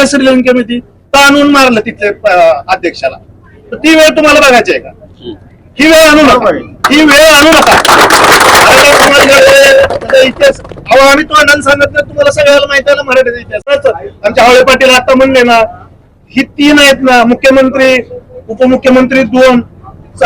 झालं श्रीलंकेमध्ये कमिटी तर आणून मारलं तिथल्या अं, अध्यक्षाला. तर ती वेळ तुम्हाला बघायची आहे का? ही वेळ आणू नका. ही वेळ आणू नका. इतिहास अहो आम्ही तोंडाने सांगत नाही तुम्हाला सगळ्याला माहिती आहे ना मराठीचा इतिहास. आमच्या हवळे पाटील आता म्हणले ना ही तीन आहेत ना मुख्यमंत्री उपमुख्यमंत्री दोन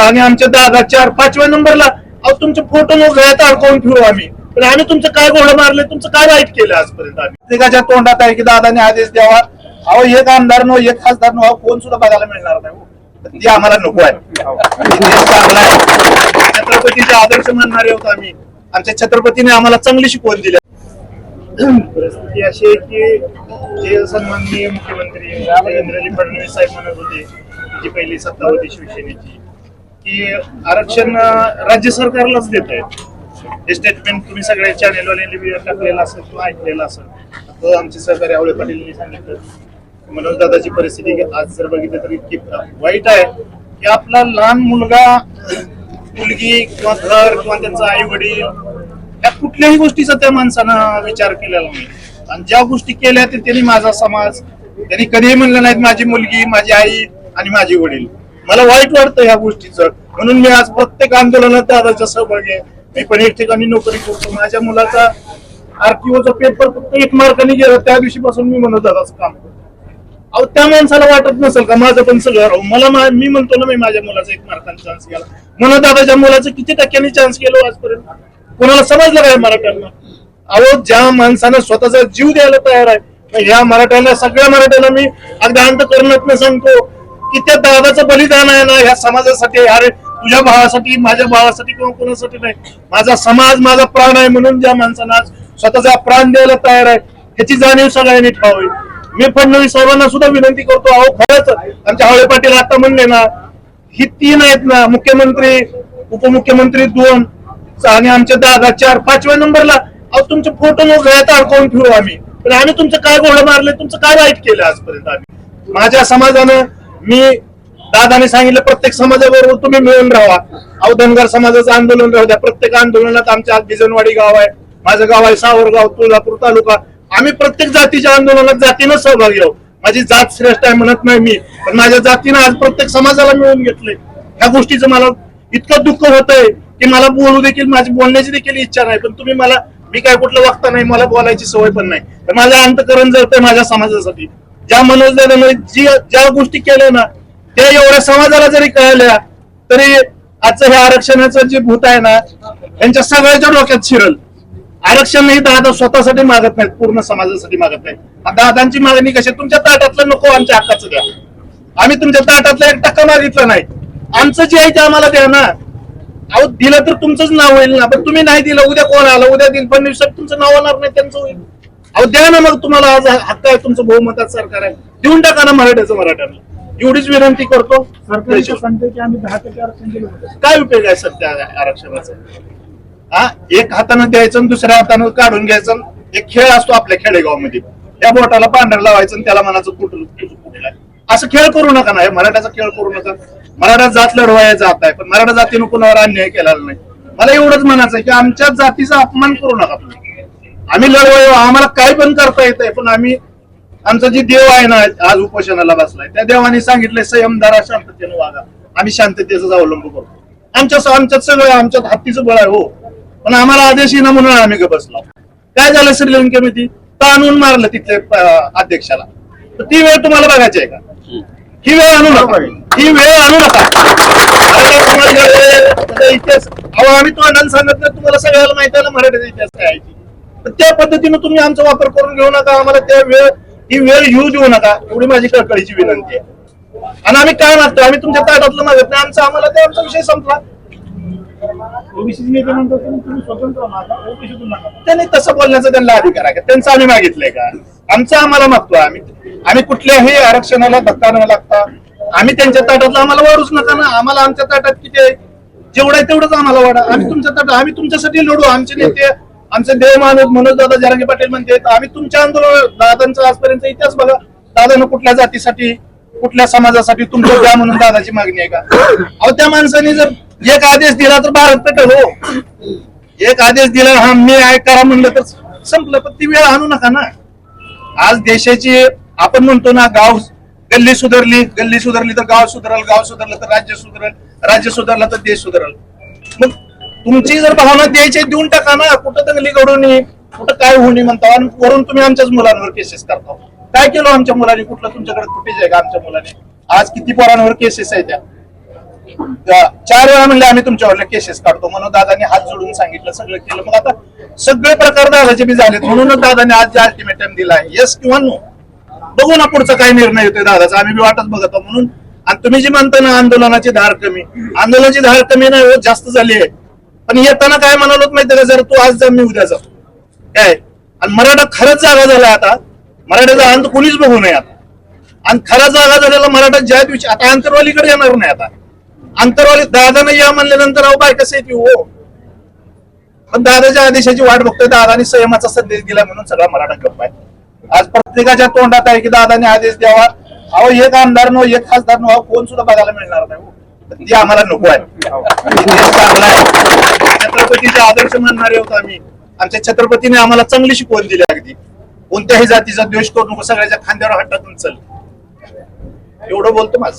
आणि आमचे दादा चार पाचव्या नंबरला. अहो तुमचे फोटो गळ्यात अडकवून ठेवू आम्ही. पण आम्ही तुमचं काय घोडं मारले तुमचं काय वाईट केलं आजपर्यंत आम्ही? प्रत्येकाच्या तोंडात आहे की दादाने आदेश द्यावा. अहो एक आमदार नो एक खासदार नो अहो कोण सुद्धा बघायला मिळणार नाही हो. ती आम्हाला नको आहे. इतिहास चांगला आहे. छत्रपतीचे आदर्श मानणारे होतो आम्ही. आमच्या छत्रपतीने आम्हाला चांगली शिकवण दिली. परिस्थिती अशी आहे की जे सन्माननीय मुख्यमंत्री देवेंद्रजी फडणवीस साहेब म्हणत होते जी पहिली सत्ता होती शिवसेनेची की आरक्षण अं, राज्य सरकारलाच देत आहेत. हे स्टेटमेंट तुम्ही सगळ्या चॅनेलवाल्यांनी टाकलेलं असेल किंवा ऐकलेलं असेल. तो आमचे सहकारी आवळे पाटील यांनी सांगितलं. मनोज दादाची परिस्थिती आज जर बघितलं तर इतकी वाईट आहे की आपला लहान मुलगा मुलगी किंवा घर किंवा त्यांचा आई वडील या कुठल्याही गोष्टीचा त्या माणसानं विचार केलेला नाही. आणि ज्या गोष्टी केल्या ते त्यांनी माझा समाज त्यांनी कधीही म्हणलं नाहीत माझी मुलगी माझी आई आणि माझे वडील. मला वाईट वाटतं ह्या गोष्टीचं. म्हणून मी आज प्रत्येक आंदोलनात दादाचा सहभाग आहे. मी पण एक ठिकाणी नोकरी करतो. माझ्या मुलाचा आरटीओचा पेपर फक्त एक मार्काने गेला. त्या दिवशीपासून मी म्हणत दादाचं काम करतो. अहो त्या माणसाला वाटत नसेल का माझं पण सगळं राहू? मला मी म्हणतो ना मी माझ्या मुलाचा एक मार्काने चान्स गेला. म्हणून दादाच्या मुलाचं किती टक्क्यांनी चान्स गेलो आजपर्यंत? कोणाला समजलं काय मराठ्यांना? अहो ज्या माणसानं स्वतःचा जीव द्यायला तयार आहे ह्या मराठ्यांना सगळ्या मराठ्यांना मी अगदी अंत करण्यात सांगतो की त्या दादाचं बलिदान आहे ना ह्या समाजासाठी अरे तुझ्या भावासाठी माझ्या भावासाठी किंवा कोणासाठी नाही. माझा समाज माझा प्राण आहे म्हणून ज्या माणसानं आज स्वतःचा प्राण द्यायला तयार आहे ह्याची जाणीव सगळ्यांनी ठेवावी. मी फडणवीस साहेबांना सुद्धा विनंती करतो अहो खरंच आमच्या हवळे पाटील आता म्हणले ना ही तीन आहेत ना मुख्यमंत्री उपमुख्यमंत्री दोन आणि आमचे दादा चार पाचव्या नंबरला अहो तुमचे फोटो गळ्यात अडकवून ठेवू आम्ही. पण आम्ही तुमचं काय घोडं मारले तुमचं काय वाईट केलं आजपर्यंत आम्ही? माझ्या समाजानं मी दादाने सांगितलं प्रत्येक समाजाबरोबर तुम्ही मिळून राहा. अहो धनगर समाजाचं आंदोलन राहू द्या. प्रत्येक आंदोलनात आमच्या बिजनवाडी गाव आहे. माझं गाव आहे सावरगाव तुळजापूर तालुका. आम्ही प्रत्येक जातीच्या आंदोलनात जातीनं सहभागी आहोत. माझी जात श्रेष्ठ आहे म्हणत नाही मी पण माझ्या जातीनं आज प्रत्येक समाजाला मिळून घेतले ह्या गोष्टीचं मला इतकं दुःख होतंय की मला बोलू देखील माझी बोलण्याची देखील इच्छा नाही पण तुम्ही मला मी काय कुठलं वागता नाही मला बोलायची सवय पण नाही. तर माझं अंतकरण जळतंय माझ्या समाजासाठी. ज्या मनोज जी ज्या गोष्टी केल्या ना त्या एवढ्या समाजाला जरी कळल्या तरी आजचं हे आरक्षणाचं जे भूत आहे ना यांच्या सगळ्याच्या डोक्यात शिरल. आरक्षण नाही दादा स्वतःसाठी मागत नाहीत पूर्ण समाजासाठी मागत नाहीत. दादांची मागणी कशी? तुमच्या ताटातलं नको आमच्या हक्काचं द्या. आम्ही तुमच्या ताटातला एक टक्का मागितला नाही. आमचं जे आहे ते आम्हाला द्या ना. अहो दिलं तर तुमचंच नाव होईल ना पण तुम्ही नाही दिलं उद्या कोण आलं? उद्या दिन फडणवीस साहेब तुमचं नाव होणार नाही त्यांचं होईल. अहो द्या ना मग तुम्हाला आज हक्क आहे तुमचं बहुमतात सरकार आहे. देऊन टाका ना मराठ्याचं मराठ्याला एवढीच विनंती करतो. दिलं काय उपयोग आहे सध्या आरक्षणाचा? हा? एक हातानं द्यायचं आणि दुसऱ्या हातानं काढून घ्यायचं एक खेळ असतो आपल्या खेडेगावमध्ये. त्या बोटाला पांढर लावायचं आणि त्याला मनाचं कुठलं कुठलं असं खेळ करू नका ना. मराठ्याचा मराठाचा खेळ करू नका. मराठा जात लढवाया जात आहे पण मराठा जातीनं कुणावर अन्याय केलेला नाही. मला एवढंच म्हणायचं की आमच्या जातीचा अपमान करू नका तुम्ही. आम्ही लढवाय आम्हाला काय पण करता येत आहे पण आम्ही आमचा जे देव आहे ना आज उपोषणाला बसलाय त्या देवाने सांगितलंय संयमदारा शांततेनं वागा. आम्ही शांततेचा अवलंब करतो. आमच्या आमच्यात सगळं आमच्यात हत्तीचं बळ आहे हो. पण आम्हाला आदेश येणार म्हणून आम्ही ग बसलो. काय झालं श्रीलंकेमध्ये? तर आणून मारलं तिथल्या अध्यक्षाला. तर ती वेळ तुम्हाला बघायची आहे का? ही वेळ आणू नका. ही वेळ आणू नका. इतिहास अहो आम्ही तुम्हाला सांगत नाही तुम्हाला सगळ्याला माहिती आहे ना मराठीचा इतिहास काय आहे तर त्या पद्धतीने तुम्ही आमचा वापर करून घेऊ नका. आम्हाला त्या वेळ ही वेळ येऊ देऊ नका. एवढी माझी कळकळीची विनंती आहे. आणि आम्ही काय मागतो आम्ही तुमच्या ताटातलं मागत नाही. आमचा आम्हाला ते आमचा विषय संपला. ओबीसी नेते म्हणतात तुम्ही स्वतंत्र मागा ओबीसीतून नका. त्यांनी तसं बोलण्याचा त्यांना अधिकार आहे का? त्यांचं आम्ही मागितलंय का? आमचं आम्हाला मागतो आम्ही आम्ही कुठल्याही आरक्षणाला धक्का न लागता आम्ही त्यांच्या ताटातला आम्हाला वाढूच नका ना. आम्हाला आमच्या ताटात किती आहे? जेवढं आहे तेवढंच आम्हाला वाढा. आम्ही तुमच्या ताटात आम्ही तुमच्यासाठी लढू. आमचे नेते आमचे देव माणूस मनोज दादा जरांगे पाटील म्हणते आम्ही तुमच्या आंदोलन दादांचा आजपर्यंत इतिहास बघा. दादानं कुठल्या जातीसाठी कुठल्या समाजासाठी तुमचं द्या म्हणून दादाची मागणी आहे का? अहो त्या माणसाने जर एक आदेश दिला तर भारत पेटल हो. एक आदेश दिला हा मी आय करा म्हणलं तर संपलं. पण ती वेळ आणू नका ना. आज देशाची आपण म्हणतो ना गाव गल्ली सुधारली गल्ली सुधारली तर गाव सुधारल गाव सुधारलं तर राज्य सुधारल राज्य सुधारलं तर देश सुधारल. मग तुमची जर भावना द्यायची देऊन टाका ना. कुठं दंगली घडून कुठं काय होणे म्हणता आणि वरून तुम्ही आमच्याच मुलांवर केसेस करता. काय केलं आमच्या मुलांनी? कुठलं तुमच्याकडे कुठे आहे का आमच्या मुलाने? आज किती पोरांवर केसेस आहे त्या? चार वेळा म्हणले आम्ही तुमच्यावरले केसेस काढतो. म्हणून दादाने हात जोडून सांगितलं सगळं केलं. मग आता सगळे प्रकार दादाचे बी झालेत. म्हणूनच दादाने आज जे अल्टिमेटम दिला आहे. येस किंवा नो बघू ना पुढचा काय निर्णय होतोय दादाचा. आम्ही बी वाटच बघतो म्हणून आणि तुम्ही जी म्हणता ना आंदोलनाची धार कमी. आंदोलनाची धार कमी नाही होत जास्त झाली आहे. पण येताना काय म्हणालो माहिती का? जर तू आज जा मी उद्या जातो काय? आणि मराठा खरंच जागा झाला आता. मराठ्याचा अंत कोणीच बघू नये आता. आणि खरा जागा झालेला मराठा ज्या दिवशी आता आंतरवालीकडे येणार नाही आता. आंतरवाली दादानं या म्हणल्यानंतर अहो काय कसं येते हो. पण दादाच्या आदेशाची वाट बघतोय दादाने संयमाचा संदेश दिला म्हणून सगळा मराठा गप्प आहे. आज प्रत्येकाच्या तोंडात आहे की दादाने आदेश द्यावा. अहो एक आमदार नो एक खासदार नो कोण सुद्धा बघायला मिळणार नाही हो. ते आम्हाला नको आहे. छत्रपतीचे आदर्श मानणारे होतो आम्ही. आमच्या छत्रपतीने आम्हाला चांगली शिकवण दिली अगदी. कोणत्याही जातीचा द्वेष करू नको सगळ्याच्या खांद्यावर हात टाकून चल एवढं बोलतो माझ.